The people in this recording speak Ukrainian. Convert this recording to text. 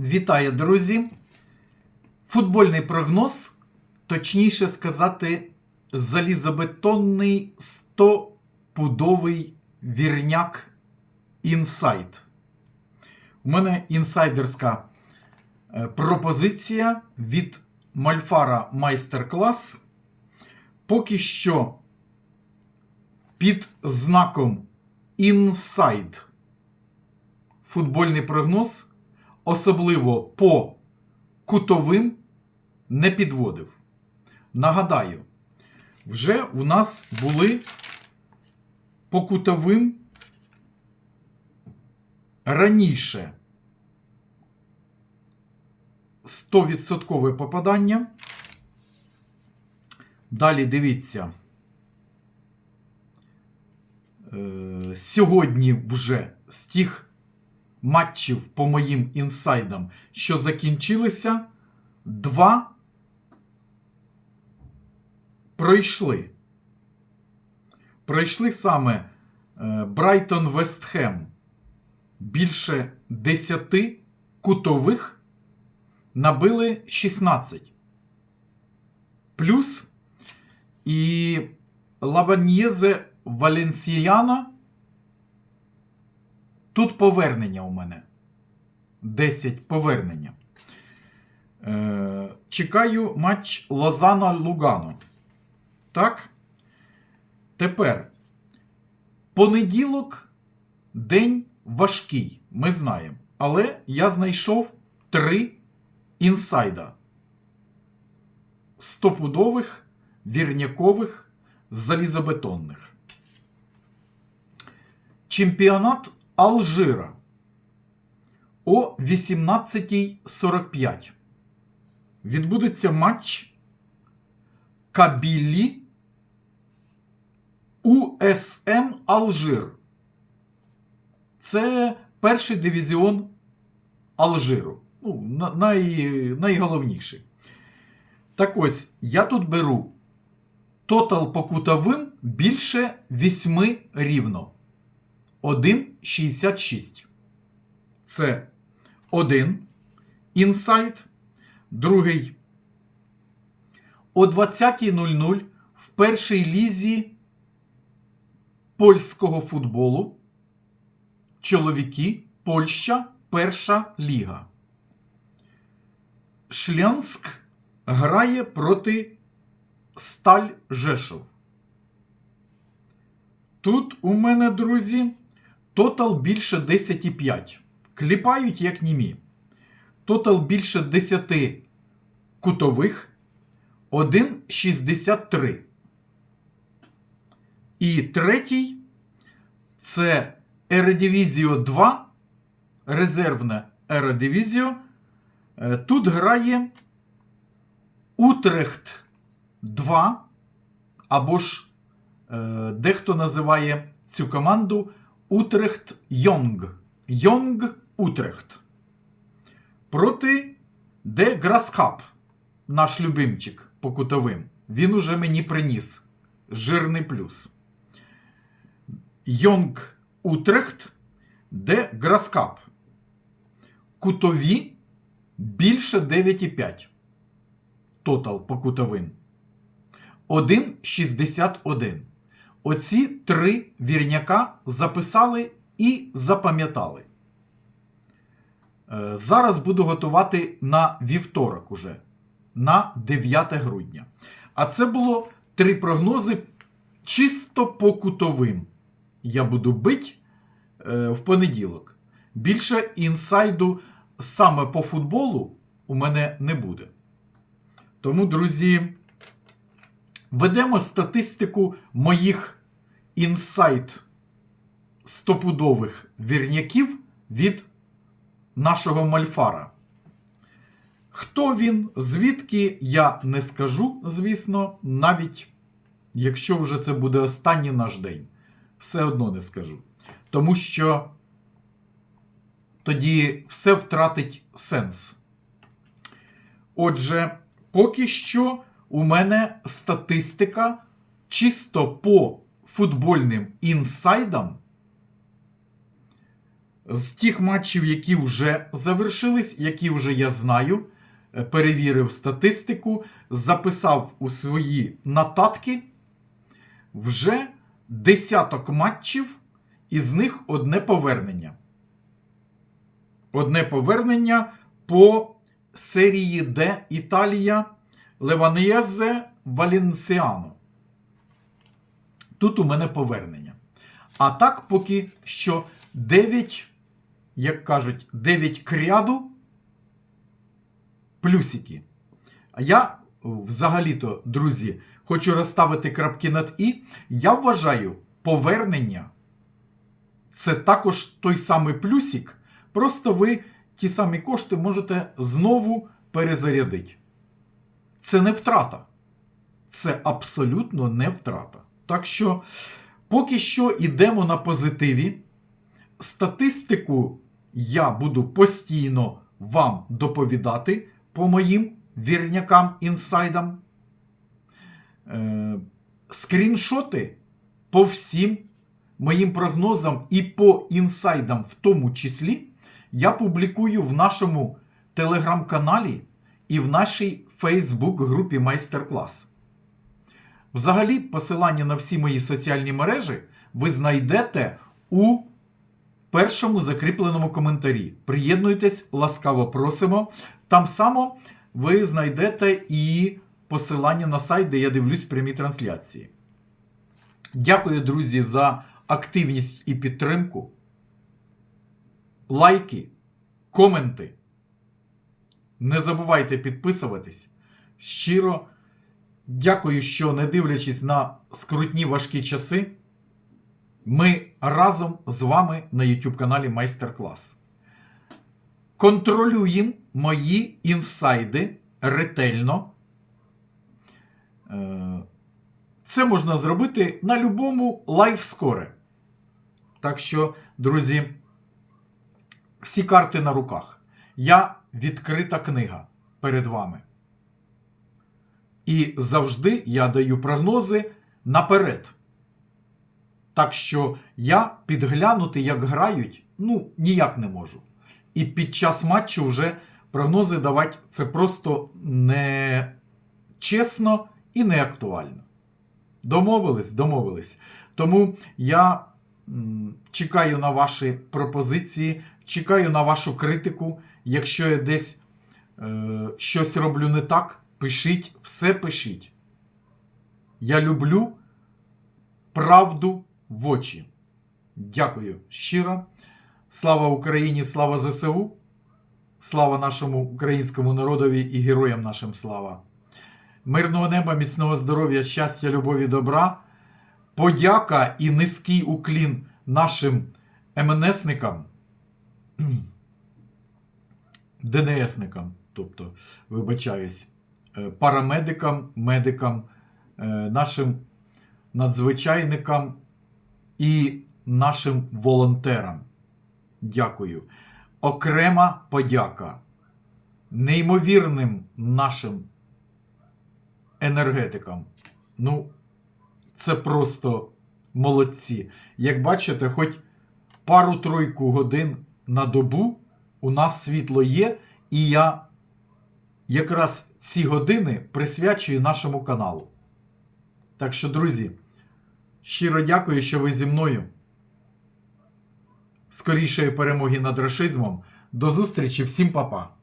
Вітаю, друзі! Футбольний прогноз, точніше сказати, залізобетонний 100-пудовий вірняк інсайд. У мене інсайдерська е, пропозиція від Мальфара майстер-клас. Поки що під знаком інсайд футбольний прогноз, особливо по кутовим, не підводив. Нагадаю, вже у нас були по кутовим раніше 100% попадання. Далі дивіться. Е, Сьогодні вже з тих матчів по моїм інсайдам, що закінчилися, два пройшли. Пройшли саме Брайтон Вестхем більше 10 кутових набили 16. Плюс і Лаваньєзе Валенсіяна. Тут повернення у мене. 10 повернення. Е, чекаю матч Лозана-Лугано. Так? Тепер. Понеділок день важкий. Ми знаємо. Але я знайшов три інсайда. Стопудових, вірнякових, залізобетонних. Чемпіонат Алжира о 18.45 відбудеться матч Кабілі УСМ Алжир. Це перший дивізіон Алжиру. Ну, най, найголовніший. Так ось, я тут беру тотал по кутовим більше 8 рівно. 1,66. Це один інсайт. Другий. О 20.00 в першій лізі польського футболу. Чоловіки. Польща. Перша ліга. Шлянськ грає проти Сталь Жешов. Тут у мене, друзі, тотал більше 10,5. Кліпають як німі. Тотал більше 10 кутових 1,63. І третій це Ередивізіо 2. Резервне Ередивізіо. Тут грає Утрехт 2. Або ж е, дехто називає цю команду Утрехт Йонг. Йонг Утрехт. Проти Де Грасхап, наш любимчик по кутовим. Він уже мені приніс. Жирний плюс. Йонг Утрехт, Де Граскап. Кутові більше 9,5. Тотал по кутовим. 1,61. Оці три вірняка записали і запам'ятали. Е, Зараз буду готувати на вівторок уже, на 9 грудня. А це було три прогнози чисто по кутовим. Я буду бить е, в понеділок. Більше інсайду саме по футболу у мене не буде. Тому, друзі, ведемо статистику моїх інсайт стопудових вірняків від нашого Мальфара. Хто він, звідки, я не скажу, звісно, навіть якщо вже це буде останній наш день. Все одно не скажу. Тому що тоді все втратить сенс. Отже, поки що у мене статистика чисто по футбольним інсайдам з тих матчів, які вже завершились, які вже я знаю, е, перевірив статистику, записав у свої нотатки вже десяток матчів, із них одне повернення. Одне повернення по серії Д Італія Леванезе Валенсіано. Тут у мене повернення. А так поки що 9, як кажуть, 9 кряду плюсики. А я взагалі-то, друзі, хочу розставити крапки над І. Я вважаю, повернення це також той самий плюсик. Просто ви ті самі кошти можете знову перезарядити. Це не втрата. Це абсолютно не втрата. Так що, поки що йдемо на позитиві. Статистику я буду постійно вам доповідати по моїм вірнякам, інсайдам. Е, скріншоти по всім моїм прогнозам і по інсайдам, в тому числі, я публікую в нашому телеграм-каналі і в нашій Фейсбук-групі Майстер-клас. Взагалі, посилання на всі мої соціальні мережі ви знайдете у першому закріпленому коментарі. Приєднуйтесь, ласкаво просимо. Там само ви знайдете і посилання на сайт, де я дивлюсь прямі трансляції. Дякую, друзі, за активність і підтримку. Лайки, коменти. Не забувайте підписуватись. Щиро дякую, що не дивлячись на скрутні важкі часи, ми разом з вами на YouTube каналі Майстер-клас. Контролюємо мої інсайди ретельно. Е, Це можна зробити на любому лайфскоре. Так що, друзі, всі карти на руках. Я відкрита книга перед вами. І завжди я даю прогнози наперед. Так що я підглянути, як грають, ну, ніяк не можу. І під час матчу вже прогнози давати це просто не чесно і не актуально. Домовились, домовились. Тому я чекаю на ваші пропозиції, чекаю на вашу критику. Якщо я десь е, щось роблю не так, пишіть, все пишіть. Я люблю правду в очі. Дякую щиро. Слава Україні, слава ЗСУ, слава нашому українському народові і героям нашим слава. Мирного неба, міцного здоров'я, щастя, любові, добра. Подяка і низький уклін нашим МНСникам, ДНСникам, тобто, вибачаюсь, е, парамедикам, медикам, е, нашим надзвичайникам і нашим волонтерам. Дякую. Окрема подяка неймовірним нашим енергетикам. Ну, це просто молодці. Як бачите, хоч пару-тройку годин на добу у нас світло є, і я якраз ці години присвячую нашому каналу. Так що, друзі, щиро дякую, що ви зі мною. Скорішої перемоги над рашизмом. До зустрічі, всім па-па!